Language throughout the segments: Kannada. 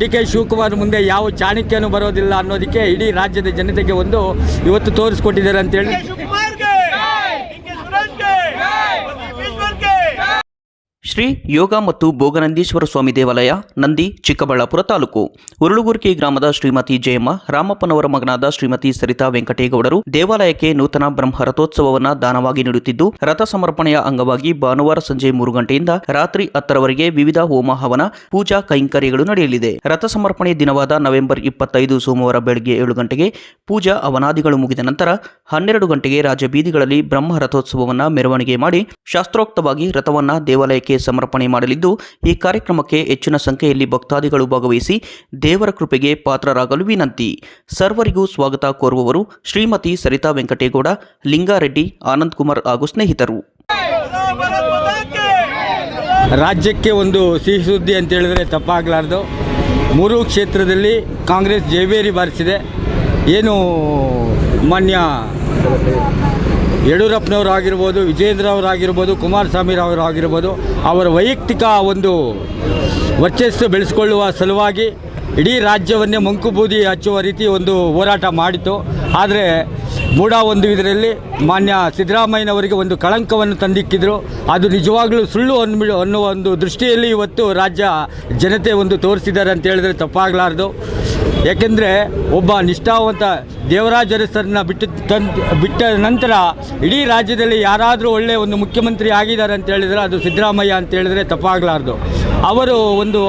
ಡಿ ಕೆ ಶಿವಕುಮಾರ್ ಮುಂದೆ ಯಾವ ಚಾಣಕ್ಯನೂ ಬರೋದಿಲ್ಲ ಅನ್ನೋದಕ್ಕೆ ಇಡೀ ರಾಜ್ಯದ ಜನತೆಗೆ ಒಂದು ಇವತ್ತು ತೋರಿಸ್ಕೊಟ್ಟಿದ್ದಾರೆ ಅಂತೇಳಿ ಶ್ರೀ ಯೋಗ ಮತ್ತು ಭೋಗನಂದೀಶ್ವರ ಸ್ವಾಮಿ ದೇವಾಲಯ, ನಂದಿ, ಚಿಕ್ಕಬಳ್ಳಾಪುರ ತಾಲೂಕು. ಉರುಳುಗುರ್ಕಿ ಗ್ರಾಮದ ಶ್ರೀಮತಿ ಜಯಮ್ಮ, ರಾಮಪ್ಪನವರ ಮಗನಾದ ಶ್ರೀಮತಿ ಸರಿತಾ ವೆಂಕಟೇಗೌಡರು ದೇವಾಲಯಕ್ಕೆ ನೂತನ ಬ್ರಹ್ಮ ರಥೋತ್ಸವವನ್ನು ದಾನವಾಗಿ ನೀಡುತ್ತಿದ್ದು, ರಥ ಸಮರ್ಪಣೆಯ ಅಂಗವಾಗಿ ಭಾನುವಾರ ಸಂಜೆ ಮೂರು ಗಂಟೆಯಿಂದ ರಾತ್ರಿ ಹತ್ತರವರೆಗೆ ವಿವಿಧ ಹೋಮ ಹವನ, ಪೂಜಾ ಕೈಂಕರ್ಯಗಳು ನಡೆಯಲಿದೆ. ರಥ ಸಮರ್ಪಣೆ ದಿನವಾದ ನವೆಂಬರ್ ಇಪ್ಪತ್ತೈದು ಸೋಮವಾರ ಬೆಳಗ್ಗೆ ಏಳು ಗಂಟೆಗೆ ಪೂಜಾ ಅವನಾದಿಗಳು ಮುಗಿದ ನಂತರ ಹನ್ನೆರಡು ಗಂಟೆಗೆ ರಾಜಬೀದಿಗಳಲ್ಲಿ ಬ್ರಹ್ಮ ರಥೋತ್ಸವವನ್ನು ಮೆರವಣಿಗೆ ಮಾಡಿ, ಶಾಸ್ತ್ರೋಕ್ತವಾಗಿ ರಥವನ್ನ ದೇವಾಲಯಕ್ಕೆ ಸಮರ್ಪಣೆ ಮಾಡಲಿದ್ದು, ಈ ಕಾರ್ಯಕ್ರಮಕ್ಕೆ ಹೆಚ್ಚಿನ ಸಂಖ್ಯೆಯಲ್ಲಿ ಭಕ್ತಾದಿಗಳು ಭಾಗವಹಿಸಿ ದೇವರ ಕೃಪೆಗೆ ಪಾತ್ರರಾಗಲು ವಿನಂತಿ. ಸರ್ವರಿಗೂ ಸ್ವಾಗತ ಕೋರುವವರು ಶ್ರೀಮತಿ ಸರಿತಾ ವೆಂಕಟೇಗೌಡ, ಲಿಂಗಾರೆಡ್ಡಿ ಆನಂದ್ ಕುಮಾರ್ ಹಾಗೂ ಸ್ನೇಹಿತರು. ರಾಜ್ಯಕ್ಕೆ ಒಂದು ಸಿಹಿ ಸುದ್ದಿ ಅಂತ ಹೇಳಿದ್ರೆ ತಪ್ಪಾಗಲಾರ್ದು. ಮೂರು ಕ್ಷೇತ್ರದಲ್ಲಿ ಕಾಂಗ್ರೆಸ್ ಜೈಬೇರಿ ಬಾರಿಸಿದೆ. ಏನು ಮಾನ್ಯ ಯಡಿಯೂರಪ್ಪನವರು ಆಗಿರ್ಬೋದು ವಿಜೇಂದ್ರ ಅವರಾಗಿರ್ಬೋದು ಆಗಿರ್ಬೋದು ಅವರ ವೈಯಕ್ತಿಕ ಒಂದು ವರ್ಚಸ್ಸು ಬೆಳೆಸ್ಕೊಳ್ಳುವ ಸಲುವಾಗಿ ಇಡೀ ರಾಜ್ಯವನ್ನೇ ಮಂಕುಬೂದಿ ಹಚ್ಚುವ ರೀತಿ ಒಂದು ಹೋರಾಟ ಮಾಡಿತು ಆದರೆ ಮೂಡ ಒಂದು ಇದರಲ್ಲಿ ಮಾನ್ಯ ಸಿದ್ದರಾಮಯ್ಯನವರಿಗೆ ಒಂದು ಕಳಂಕವನ್ನು ತಂದಿಕ್ಕಿದ್ರು. ಅದು ನಿಜವಾಗ್ಲೂ ಸುಳ್ಳು ಅನ್ಬಿಡು ಅನ್ನುವ ಒಂದು ದೃಷ್ಟಿಯಲ್ಲಿ ಇವತ್ತು ರಾಜ್ಯ ಜನತೆ ಒಂದು ತೋರಿಸಿದ್ದಾರೆ ಅಂತ ಹೇಳಿದ್ರೆ ತಪ್ಪಾಗಲಾರ್ದು. ಯಾಕೆಂದರೆ ಒಬ್ಬ ನಿಷ್ಠಾವಂತ ದೇವರಾಜ ಅರಸರನ್ನ ಬಿಟ್ಟು ತನ್ ಬಿಟ್ಟ ನಂತರ ಇಡೀ ರಾಜ್ಯದಲ್ಲಿ ಯಾರಾದರೂ ಒಳ್ಳೆಯ ಒಂದು ಮುಖ್ಯಮಂತ್ರಿ ಆಗಿದ್ದಾರೆ ಅಂತ ಹೇಳಿದರೆ ಅದು ಸಿದ್ದರಾಮಯ್ಯ ಅಂತ ಹೇಳಿದರೆ ತಪ್ಪಾಗಲಾರ್ದು. ಅವರು ಒಂದು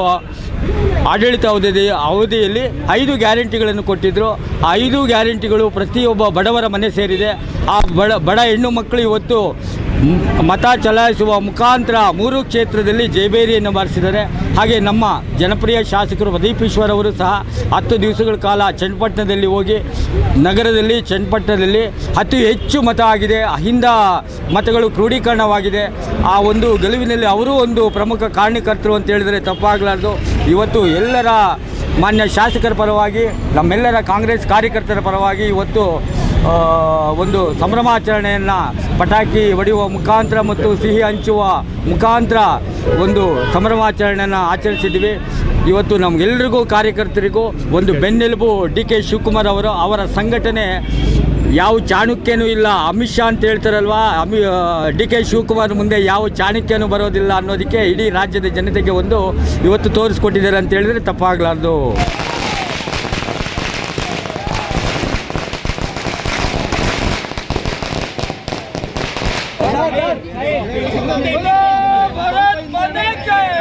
ಆಡಳಿತ ಅವಧಿ ಅವಧಿಯಲ್ಲಿ ಐದು ಗ್ಯಾರಂಟಿಗಳನ್ನು ಕೊಟ್ಟಿದ್ದರು ಐದು ಗ್ಯಾರಂಟಿಗಳು ಪ್ರತಿಯೊಬ್ಬ ಬಡವರ ಮನೆ ಸೇರಿದೆ. ಆ ಬಡ ಬಡ ಹೆಣ್ಣು ಮಕ್ಕಳು ಇವತ್ತು ಮತ ಚಲಾಯಿಸುವ ಮುಖಾಂತರ ಮೂರು ಕ್ಷೇತ್ರದಲ್ಲಿ ಜೇಬೇರಿಯನ್ನು ಬಾರಿಸಿದ್ದಾರೆ. ಹಾಗೆ ನಮ್ಮ ಜನಪ್ರಿಯ ಶಾಸಕರು ಪ್ರದೀಪ್ ಅವರು ಸಹ ಹತ್ತು ದಿವಸಗಳ ಕಾಲ ಚನ್ನಪಟ್ಟಣದಲ್ಲಿ ಹೋಗಿ, ನಗರದಲ್ಲಿ ಚನ್ನಪಟ್ಟಣದಲ್ಲಿ ಅತಿ ಹೆಚ್ಚು ಮತ ಆಗಿದೆ. ಅಹಿಂದ ಮತಗಳು ಕ್ರೋಢೀಕರಣವಾಗಿದೆ ಆ ಒಂದು ಗೆಲುವಿನಲ್ಲಿ ಅವರು ಒಂದು ಪ್ರಮುಖ ಕಾರಣಕರ್ತರು ಅಂತ ಹೇಳಿದರೆ ತಪ್ಪಾಗಲಾರ್ದು. ಇವತ್ತು ಎಲ್ಲರ ಮಾನ್ಯ ಶಾಸಕರ ಪರವಾಗಿ, ನಮ್ಮೆಲ್ಲರ ಕಾಂಗ್ರೆಸ್ ಕಾರ್ಯಕರ್ತರ ಪರವಾಗಿ ಇವತ್ತು ಒಂದು ಸಂಭ್ರಮಾಚರಣೆಯನ್ನು ಪಟಾಕಿ ಹೊಡೆಯುವ ಮುಖಾಂತರ ಮತ್ತು ಸಿಹಿ ಹಂಚುವ ಮುಖಾಂತರ ಒಂದು ಸಂಭ್ರಮಾಚರಣೆಯನ್ನು ಆಚರಿಸಿದ್ವಿ. ಇವತ್ತು ನಮಗೆಲ್ಲರಿಗೂ ಕಾರ್ಯಕರ್ತರಿಗೂ ಒಂದು ಬೆನ್ನೆಲುಬು ಡಿ ಕೆ ಶಿವಕುಮಾರ್ ಅವರು ಅವರ ಸಂಘಟನೆ ಯಾವ ಚಾಣಕ್ಯನೂ ಇಲ್ಲ, ಅಮಿತ್ ಶಾ ಅಂತ ಹೇಳ್ತಾರಲ್ವ, ಅಮಿ ಡಿ ಕೆ ಶಿವಕುಮಾರ್ ಮುಂದೆ ಯಾವ ಚಾಣಕ್ಯನೂ ಬರೋದಿಲ್ಲ ಅನ್ನೋದಕ್ಕೆ ಇಡೀ ರಾಜ್ಯದ ಜನತೆಗೆ ಒಂದು ಇವತ್ತು ತೋರಿಸ್ಕೊಟ್ಟಿದ್ದಾರೆ ಅಂತ ಹೇಳಿದ್ರೆ ತಪ್ಪಾಗಲಾರ್ದು. ભારત માતા જય